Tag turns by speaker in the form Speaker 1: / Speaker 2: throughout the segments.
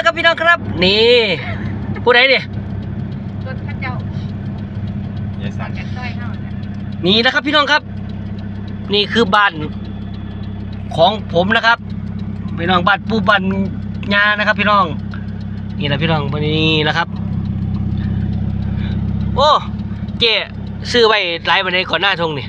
Speaker 1: แล้วครับพี่น้องครับ นี่ผู้ใดเนี่ย
Speaker 2: รถข้าเจ้ายา
Speaker 3: ยสัน
Speaker 2: จากซอยเฮาน่ะ
Speaker 1: นี่นะครับพี่น้องครับ นี่คือบ้านของผมนะครับพี่น้องบ้านปูบ้านยานะครับ พี่น้อง นี่แหละพี่น้องวันนี้นะครับ โอ้เจ๊ซื้อไว้หลายวันนี้ก่อนหน้าทงนี่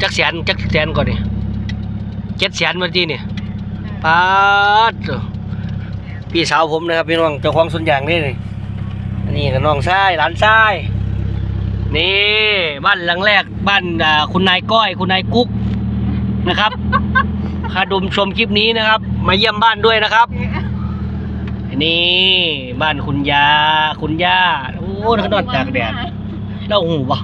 Speaker 1: จักแสนจักแสนก่อนนี่เจ็ดแสนวันที่นี่ปาด พี่สาวผมนะครับพี่น้องเจ้าของสวนยางนี่นี่อันนี้กับน้องชายหลานชายนี่บ้านหลังแรกบ้านอ่าคุณนายก้อย คุณนายกุ๊กนะครับคาดมชมคลิปนี้นะครับ มาเยี่ยมบ้านด้วยนะครับ นี่บ้านคุณยาคุณย่าโอ้นักนอนตากแดดเล่าหูปะ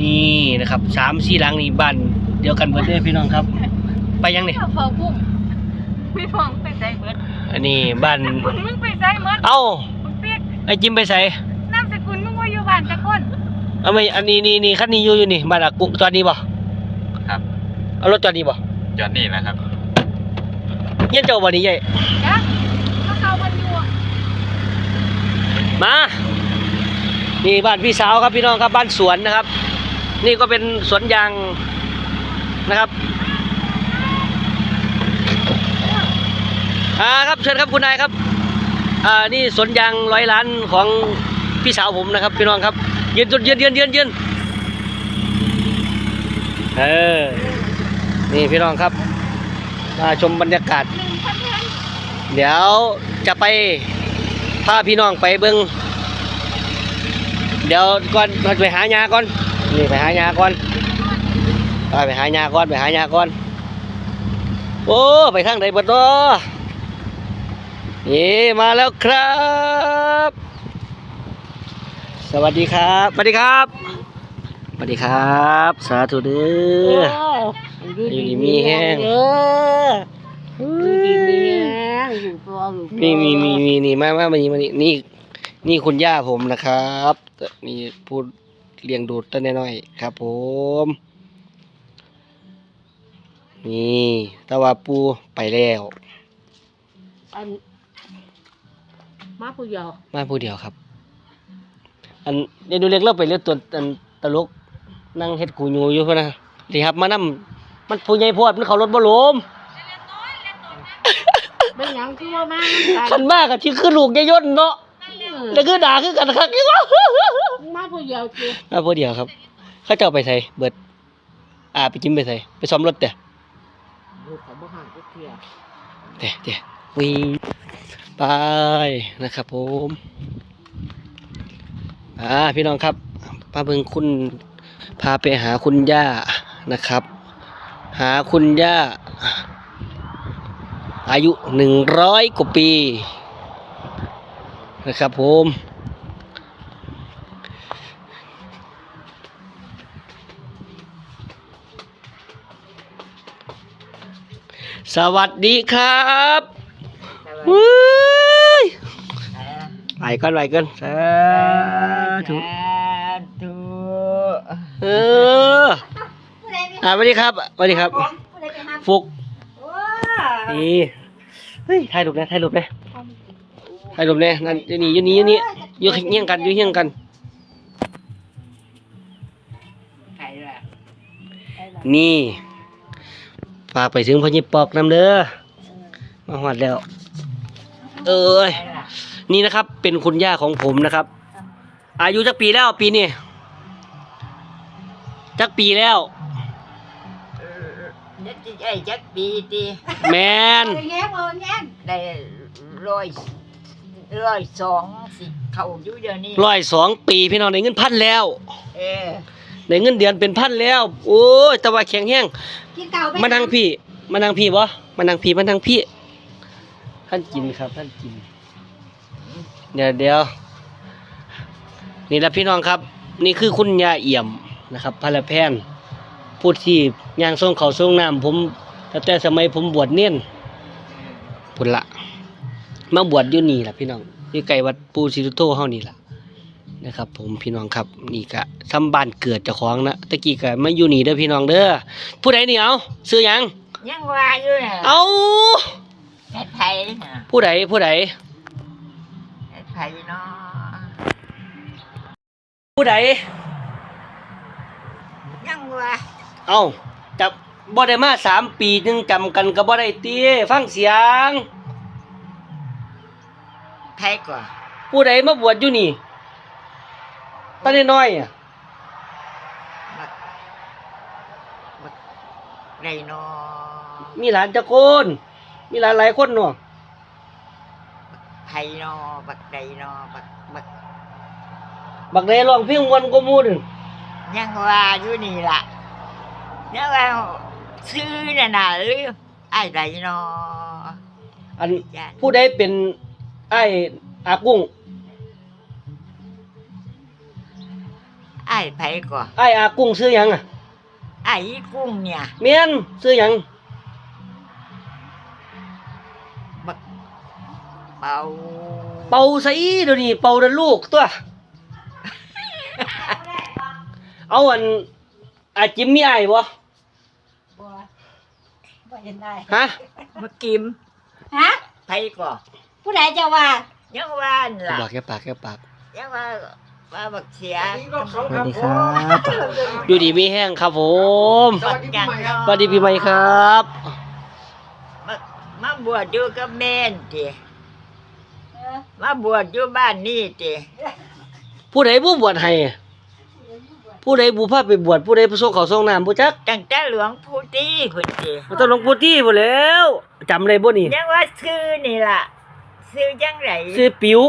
Speaker 1: นี่นะครับสามสี่หลังนี่บ้านเดียวกันเบิดเลยพี่น้องครับ ไปยังนี่ย
Speaker 2: ข้าวเฝ้าพุ่มพี่ฟองไปใส่เบิด
Speaker 1: อันนี้บ้าน
Speaker 2: คุณมึงไปใส่เบิด
Speaker 1: เอ้า
Speaker 2: มึงเปียก
Speaker 1: ไอ้จิมไปใส่
Speaker 2: นามสกุลมึงว่าอยู่บ้านจักคน
Speaker 1: เอาไม่อันนี้นี่นี่คันนี้อยู่อยู่นี่บ้านอากุจอดนี่ปะ
Speaker 3: ครับ
Speaker 1: เอารถจอดนี่ปะ
Speaker 3: จอดนี่แหละครับ
Speaker 1: เยี่ยนเจ้าวันนี้ใหญ่
Speaker 2: จ้ะถ้าเขามันอยู่อะ
Speaker 1: มา นี่บ้านพี่สาวครับพี่น้องครับบ้านสวนนะครับ นี่ก็เป็นสวนยางนะครับ อ่าครับเชิญครับคุณนายครับอ่านี่สวนยางร้อยล้านของพี่สาวผมนะครับพี่น้องครับยืนยืนยืนยืนยืนยืนเออนี่พี่น้องครับมาชมบรรยากาศ
Speaker 2: เดี๋
Speaker 1: ยวจะไปพาพี่น้องไปเบิงเดี๋ยวก่อนไปหายาก่อนนี่ไปหายาก่อนไปหายาก่อนไปหายาก่อนโอ้ไปทางไหนบัดเนาะ นี่มาแล้วครับ สวัสดีครับ สวัสดีครับ สวัสดีครับ สาธุเด้ออยู่ดีมีแห้ง
Speaker 2: อยู่ดีมีแรงอยู่ตัวอยู่ตัว
Speaker 1: นี่นี่นี่นี่นี่มามามานี่มานี่นี่นี่คุณย่าผมนะครับนี่พูดเลี้ยงดูดต้นน้อยๆครับ ผม นี่แตะว่าปูไปแล้ว
Speaker 2: อัน มาผู้เดียว
Speaker 1: มาผู้เดียวครับ อันเดี๋ยวดูเล็กเราไปเรียกตัวอันตลกนั่งเฮ็ดกูยูอยู่พุ่นนะสิครับมานำมันผู้ใหญ่โพวดมันเขารถบ่ลม
Speaker 2: เป็นหยังคือว่ามา
Speaker 1: คันมากอะที่คือลูกยายยนเนาะแล้วคือด่าคือกันครับ
Speaker 2: มาผู้เดียวคือ
Speaker 1: มาผู้เดียวครับ เขาเจ้าไปไสเบิด อ่าไปจิ้มไปไสไปซ่อมรถเด้อ
Speaker 2: ลูกเขาบ่ห่างก็เที่ยว
Speaker 1: เด้เด้ วิ่งไปนะครับผมอ่าพี่น้องครับพาเบิ่งคุณพาไปหาคุณย่านะครับ หาคุณย่า อายุหนึ่งร้อยกว่าปี นะครับผมสวัสดีครับ ยไปก่อนไปก่อนสาธุเอออ่าสวัสดีครับสวัสดีครับฟุกนี่เฮ้ยถ่ายรูปนะถ่ายรูปนะถ่ายรูปนะนั่นอยู่นี่อยู่นี่อยู่นี่อยู่เฮี้ยงกันอยู่เฮี้ยงกันนี่ฝากไปถึงพญิปอกน้ำเด้อมาหอดแล้ว เอ้ยนี่นะครับ เป็นคุณย่าของผมนะครับ อายุจักปีแล้วปีนี้จักปีแล้ว
Speaker 4: nhất thì ấy chắc bị đi
Speaker 1: แมน
Speaker 4: đây rồi rồi xuống thì khẩu chú giờ đi
Speaker 1: ร้อยสองปีพี่น้องได้เงินพันแล้ว
Speaker 4: ê
Speaker 1: ได้เงินเดือนเป็นพันแล้ว โอ้ยแต่ว่าแข็งแห้ง
Speaker 2: กินเก่าไป
Speaker 1: มานั่งพี่ มานั่งพี่บ่มานั่งพี่มานั่งพี่ ท่านกินครับท่านกิน เดี๋ยวเดี๋ยวนี่แหละพี่น้องครับ นี่คือคุณยาเอี่ยมนะครับพลแพนพูดที่ย่างส่งเขาวส่งน้ำผมตั้งแต่สมัยผมบวชเนียนพุ่นละมาบวชอยู่นี่ล่ะพี่น้องอยู่ไกลวัดปูสิรุโตเฮานี่ล่ะนะครับ ผมพี่น้องครับนี่กะทำบ้านเกิดเจ้าของนะตะกี้กะมาอยู่นี่เด้อพี่น้องเด้อผู้ใดนี่เอาซื้อหยัง
Speaker 4: nhăn qua dưới nè
Speaker 1: เอา
Speaker 4: ฮ็ดไผน่ะ
Speaker 1: ผู้ใดผู้ใด
Speaker 4: เฮ็ดไผเนาะ
Speaker 1: ผู้ใด
Speaker 4: ยังว่า
Speaker 1: เอ้าจับบ่ได้มาสามปีจึงจำกันก็บ่ได้ติฟังเสียง
Speaker 4: ไผก่อน
Speaker 1: ผู้ใดมาบวชอยู่นี่ตอนน้อยๆอะ
Speaker 4: บักบักได้เนาะ
Speaker 1: มีหลานจักคน มีหลานหลายคนเนาะ
Speaker 4: ไผเนาะบักใดเนาะบักบัก
Speaker 1: บักใดร้องเพลงม่วนกว่าหมู่นึง
Speaker 4: ยังว่าอยู่นี่ล่ะยังว่าซื้อน่ะน่ะหรือไอ้ใดเนาะ
Speaker 1: อัน
Speaker 4: ย่าน
Speaker 1: ผู้ใดเป็นไอ้อากุ้ง
Speaker 4: ไอ้ไผก่อน
Speaker 1: ไอ้อากุ้งซื้อหยังอะ
Speaker 4: ไอ้อีกุ้งเนี่ย
Speaker 1: แม่นซื้อหยัง
Speaker 4: เป่า
Speaker 1: เป่าซะอีเดี๋ยวนี้เป่าเดันลูกตัว เอาอันอาจิมมีไอ้บ่
Speaker 2: บ่บ่เห็นได้
Speaker 1: ฮะ
Speaker 4: บักกิม
Speaker 2: ฮะ
Speaker 4: ไผก่อน
Speaker 2: ผู้ใดจะว่า
Speaker 4: ยังว่านั่นล่ะ
Speaker 1: บอกแค่ปากแค่ปาก
Speaker 4: ยังว่าว่าบักเสีย
Speaker 1: สวัสดีครับ อยู่ดีมีแห้งครับผม
Speaker 4: สวัสดีปีใหม่ครับ
Speaker 1: สวัสดีปีใหม่ครับ
Speaker 4: มามาบวชอยู่กับแม่นติ
Speaker 2: เออ
Speaker 4: มาบวชอยู่บ้านนี่ติ
Speaker 1: ผู้ใดผู้บวชให้ผู้ใดผู้พาไปบวชผู้ใดผู้ส่งเขาวส่งน้ำผู้จัก
Speaker 4: ตั้งแต่หลวงปู่ตีพุ่นติ
Speaker 1: มันต้องหลวงปู่ที่บ่แล้วจำได้บ่นี่
Speaker 4: ยังว่าซื้อนี่ล่ะซื้อจังไร
Speaker 1: ชื่อปิว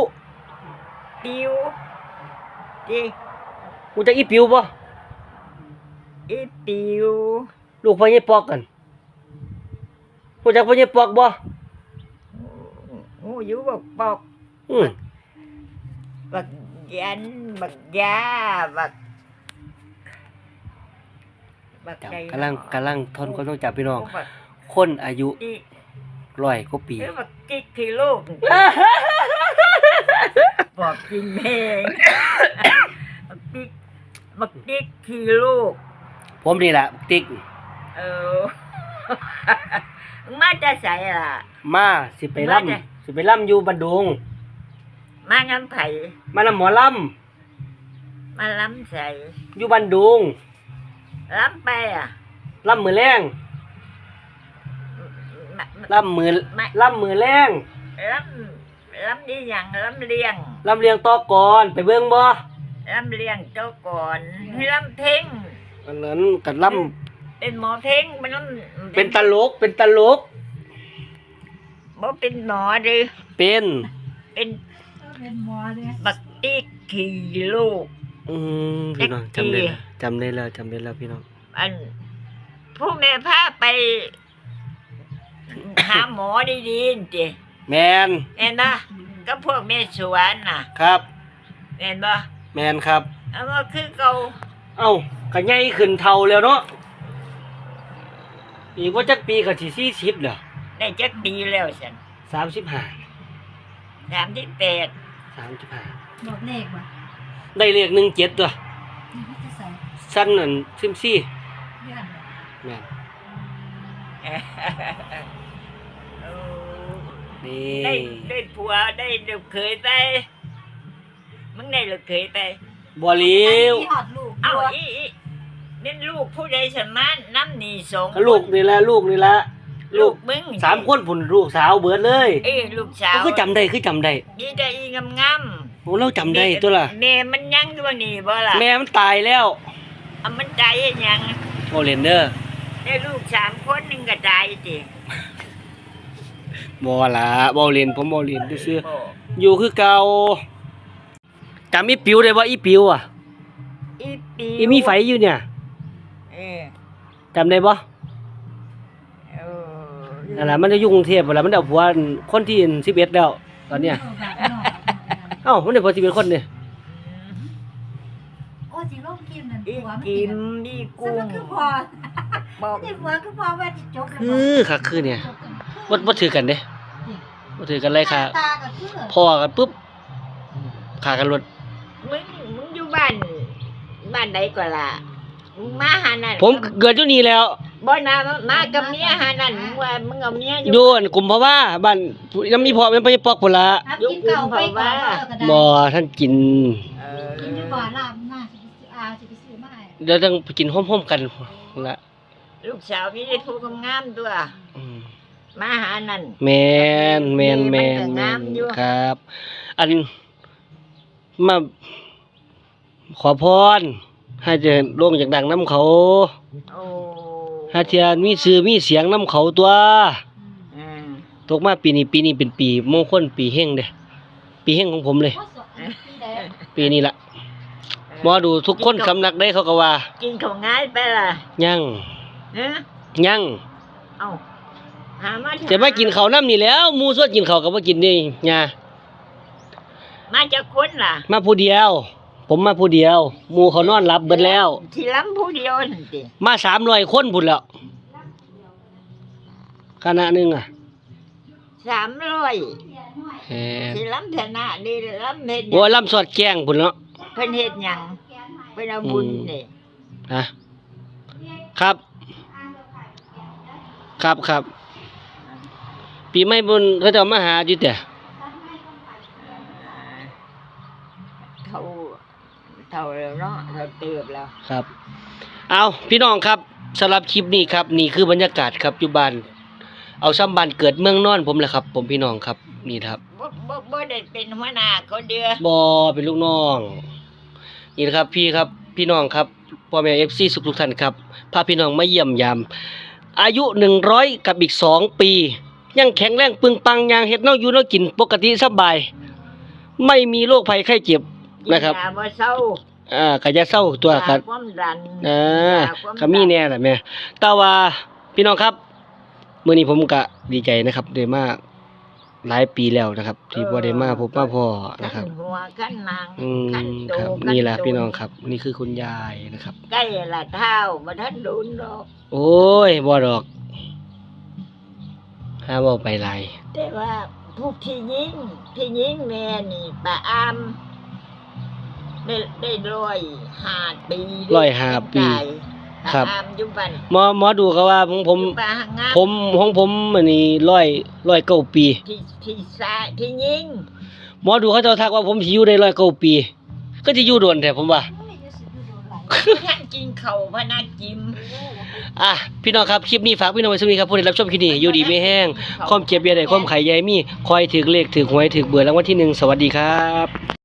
Speaker 4: ปิวติ
Speaker 1: กูจักอีปิวบ่
Speaker 4: อีปิว
Speaker 1: ลูกพ่อใหญ่ปอกกันกูจักพ่อใหญ่ปอกบ่
Speaker 4: งูอยู่บักปอก
Speaker 1: อืม
Speaker 4: บักยันบักยาบักบักใด
Speaker 1: กำลังกำลังทนคนต้องจับพี่น้อง
Speaker 4: บัก
Speaker 1: คนอายุ
Speaker 4: กิ๊ก
Speaker 1: ร้อยกว่าปี
Speaker 4: หรือบักกิ๊กที่ลูกบอกจริงเองบักกิ๊กบักกิ๊กที่ลูก
Speaker 1: ผมนี่แหละติ๊ก
Speaker 4: เออ มาจะใส่ล่ะ
Speaker 1: มาสิไปล่
Speaker 4: มาจ้ะำ
Speaker 1: สิไปล่ำอยู่บันดง
Speaker 4: มางำไผ่
Speaker 1: มานำหมอล่
Speaker 4: มาล้ำใส่ำ
Speaker 1: อยู่บันดง
Speaker 4: ล้ำไปอะ
Speaker 1: ล่ำมือแรง
Speaker 4: มามา
Speaker 1: ล่ำมือ
Speaker 4: ไม่
Speaker 1: ล่ำมือแรง
Speaker 4: ล้ำล้ำดีอย่างล้ำเลียง
Speaker 1: ล่ำเลียงต่อก่อนไปเบิ่งบ่
Speaker 4: ล้ำเลียงเจ้าก่อนให้ล้ำเพ่ง
Speaker 1: อันนั้นกับล่
Speaker 4: เป็นหมอเพ่งมันล้ำำ
Speaker 1: เป็นตลกเป็นตลก
Speaker 4: บ่เป็นหมอหรือ
Speaker 1: เป็น
Speaker 4: เป็น
Speaker 2: เป็นหมอเนี่ย
Speaker 4: บักติ๊กขี่ลูก
Speaker 1: อืมพี่น้อง
Speaker 4: แท็ก
Speaker 1: จำได้
Speaker 4: ซี่
Speaker 1: แล้วจำได้แล้วจำได้แล้วพี่น้อง
Speaker 4: อันผู้แม่พาไป หาหมอดีๆนี่จิ
Speaker 1: แมน
Speaker 4: เห็นปะก็พวกแม่สวนน่ะ
Speaker 1: ครับ
Speaker 4: เห็นปะ
Speaker 1: แมนครับ
Speaker 4: เอามาคือเก่า
Speaker 1: เอ้าก็ใหญ่ขึ้นเท่าแล้วเนาะอีกว่าจักปีก็สิสี่สิบเหรอ
Speaker 4: ได้จักปีแล้วสัน
Speaker 1: สามสิบห้า
Speaker 4: สามที่แปด
Speaker 1: สามสิบห้า
Speaker 2: บอกเลขว่ะ
Speaker 1: ได้เลขหนึ่งเจ็ดตัว
Speaker 2: นี่เขาจะใส่
Speaker 1: สั้นนั่นซิมซี่
Speaker 2: เลื่อนว่ะ
Speaker 1: แม่น
Speaker 4: โอ้
Speaker 1: นี่
Speaker 4: ได้ได้ผัวได้ลูกเขยไปมึงได้ลูกเขยไป
Speaker 1: บัวเลี้ยว
Speaker 2: อันนี้หอดลูก
Speaker 4: เอ้า
Speaker 2: บัว
Speaker 4: อีอีนี่ลูกผู้ใดสมานน้ำหนีสง
Speaker 1: ก็ลูกนี่ละลูกนี่ละ
Speaker 4: ลูกมึง
Speaker 1: สามคนผุนลูกสาวเบิดเลย
Speaker 4: เอ้ยลูกสาว
Speaker 1: ก็คือจำได้คือจำได้
Speaker 4: นี่ได้อีงามงาม
Speaker 1: โอ้เราจำได้ตัวล่ะ
Speaker 4: แม่มันยังตัวนี้บ่ล่ะ
Speaker 1: แม่มันตายแล้ว
Speaker 4: เอามันตายยัง
Speaker 1: โอเลนเดอร์
Speaker 4: ได้ลูกสามคนหนึงก็ตายจิ
Speaker 1: บอละบอเรียนผมบอเรียนซื้อ
Speaker 4: โอ้
Speaker 1: ๆอยู่คือเก่าจำอีปิวได้ว่าอีปิวอะ
Speaker 4: อีปี
Speaker 1: อีมีไฟอยู่เนี่ย
Speaker 4: เออ
Speaker 1: จำได้ปะ
Speaker 4: เออ
Speaker 1: นั่นแหละมันจะอยู่กรุงเทพเวลามันเอาผัวคนที่สิบเอ็ดแล้ว ตอนเนี้ย
Speaker 2: เอาแบบนอก
Speaker 1: เอ้ามันได้ผัวสิบเอ็ดคนเนี่ย
Speaker 2: โอ้สิลงกิมนั่น
Speaker 4: อี
Speaker 2: หัวมัน
Speaker 4: กิ
Speaker 2: กิ
Speaker 4: ม
Speaker 2: น
Speaker 4: อี
Speaker 2: ซึ่
Speaker 4: กุ้
Speaker 2: ง
Speaker 4: ง
Speaker 2: มันคือพอ
Speaker 4: บอก
Speaker 2: นี่หัวคือพอว่าจะจบกัน
Speaker 1: คือคักคือเนี่ยบ่บ่ถือกันเด้บ่ถือกันเลยค่ะ
Speaker 2: ตาก็คือ
Speaker 1: พอกันปุ๊บขากันรถ
Speaker 4: มึงมึงอยู่บ้านบ้านใดก่อนล่ะมึงมาหานั่น
Speaker 1: ผมเกิดอยู่นี่แล้ว
Speaker 4: อ บ่นามากับเมียหานั่นมึงว่ามึงเอาเมียอยู่
Speaker 1: อยู่อันกลุ่มเพราะว่าบ้านน้ำมีพอมันไปปอกพุ่นละ
Speaker 2: ครับกินเก่าไปก่อนเลิกก็ได้
Speaker 1: บ่ท่านกิน
Speaker 4: เอ
Speaker 2: กิน
Speaker 4: อ
Speaker 2: ดีกว่าลาบหน้าสิไปซื้ออาสิไปซื้อมาให้
Speaker 1: เดี๋ยวต้องไปกินห้อมๆกันละ
Speaker 4: ลูกสาวพี่ได้พูดงามๆตัว
Speaker 1: อืม
Speaker 4: มาหานั่น
Speaker 1: แมนแมนแมน
Speaker 4: มันก็
Speaker 1: แม
Speaker 4: งาม
Speaker 1: น
Speaker 4: อยู่
Speaker 1: ครับ อันมาขอพรให้เจะล่วงจากดังน้ำเขา
Speaker 4: โอ้
Speaker 1: ให้เทียนมีชื่อมีเสียงน้ำเขาตัว
Speaker 4: อืม
Speaker 1: ตกมาปีนี้ปีนี้เป็นปีมงคลปีเฮงเด้ปีเฮงของผมเลย
Speaker 2: โอ้สดปีใด
Speaker 1: ปีนี้ละหมอดูทุกคนสำนักได้เขาก็ว่า
Speaker 4: กินของง่ายไปล่ะ
Speaker 1: ยัง
Speaker 4: เนะ
Speaker 1: ยัง
Speaker 4: เอาหามาเถอ
Speaker 1: จะมากินเขาวน้ำนี่แหล้วหมูสวดกินเขาวก็บ่กินนี่ยา
Speaker 4: มาจากคนล่ะ
Speaker 1: มาผู้เดียว ผมมาผู้เดียวหมูเขานอนรับเบิดแล้ว
Speaker 4: ที่ล้ำผู้เดียวนั่นสิ
Speaker 1: มาสามร้อยคนพุ่นแล้วคณะหนึ่งอะ
Speaker 4: สามร้อย
Speaker 1: เอ่อ
Speaker 4: ที่ล้ำชนะนี่ล้ำเฮ็ดห
Speaker 1: บัว
Speaker 4: ยัง
Speaker 1: ลำสอดแกงพุ่นเนาะ
Speaker 4: เพิ่นเฮ็ดหยังเพิ่นเอาบุญ
Speaker 1: อืม
Speaker 4: นี่
Speaker 1: นะครับ ครับครับ ปีใหม่บุญเขาจะเอามาหาอยู่แต่
Speaker 4: เขา เท่าแล้วเนาะเราเติบแล้ว
Speaker 1: ครับ เอาพี่น้องครับสำหรับคลิปนี้ครับ นี่คือบรรยากาศครับอยู่บ้านเอาซ้ำบ้านเกิดเมืองนอนผมแหละครับ ผมพี่น้องครับนี่ครับ
Speaker 4: บ่บ่บ่ได้เป็นหัวหน้าคนเดียว
Speaker 1: บอเป็นลูกน้อง นี่นะครับพี่ครับพี่น้องครับพ่อแม่เอฟซีสุขทุกท่านครับพาพี่น้องมาเยี่ยมยามอายุหนึ่งร้อยกับอีกสองปี ยังแข็งแรงปึงปังยังเฮ็ดเน่าอยู่เน่ากินปกติสบาย ไม่มีโรคภัยไข้เจ็บ นะครับ
Speaker 4: กิยาบ่เศร้า
Speaker 1: อ่ากะจะเศร้าตัวครับ
Speaker 4: ยาความดัน
Speaker 1: อ่ายา
Speaker 4: ความ
Speaker 1: ก็มีแน่แหละแม่แต่ว่าพี่น้องครับมื้อนี้ผมก็ดีใจนะครับได้มาหลายปีแล้วนะครับ ที่บ่ได้มาพบมาพ่อนะครับ
Speaker 4: ขั้นหัวขั้นนาง
Speaker 1: อื
Speaker 4: ขั้น
Speaker 1: ม
Speaker 4: โต
Speaker 1: ครับ
Speaker 4: ขั้
Speaker 1: นี่แหละ
Speaker 4: โต
Speaker 1: พี่น้องครับ นี่คือคุณยายนะครับ
Speaker 4: ใกล้ละเท้าบ่ทันโดนดอก
Speaker 1: โอ้ยบ่ดอกห้าบ่ไปหลาย
Speaker 4: แต่ว่าพวกที่ยิงที่ยิงแม่นี่ปาอาม ได้ได้ร้อยห้าปี
Speaker 1: ร้อยห้าปี
Speaker 4: ตาย
Speaker 1: ครับ
Speaker 4: ปาอามอยู่บ้าน
Speaker 1: หมอหมอดูเขาว่าผมผม
Speaker 4: อยู่บ้านหางาน
Speaker 1: ผมของผมอันนี้ร้อยร้อยเก้าปี
Speaker 4: ที่ที่ซาที่ยิง
Speaker 1: หมอดูเขาเจะทักว่าผมสิอยู่ได้ร้อยเก้าปี ก็จะอยู่โดนแต่ผมว่า
Speaker 4: ท่านกินเข่าวพะนักกิม
Speaker 1: อะพี่น้องครับคลิปนี้ฝากพี่น้องไว้สักนิดครับผู้ใดรับชมคลิปนี้อยู่ดีไม่แห้งความเจ็บอยาใดความไข่ใยมีคอยถือเลขถือหวยถือเบื่อรางวัลที่หนึ่งสวัสดีครับ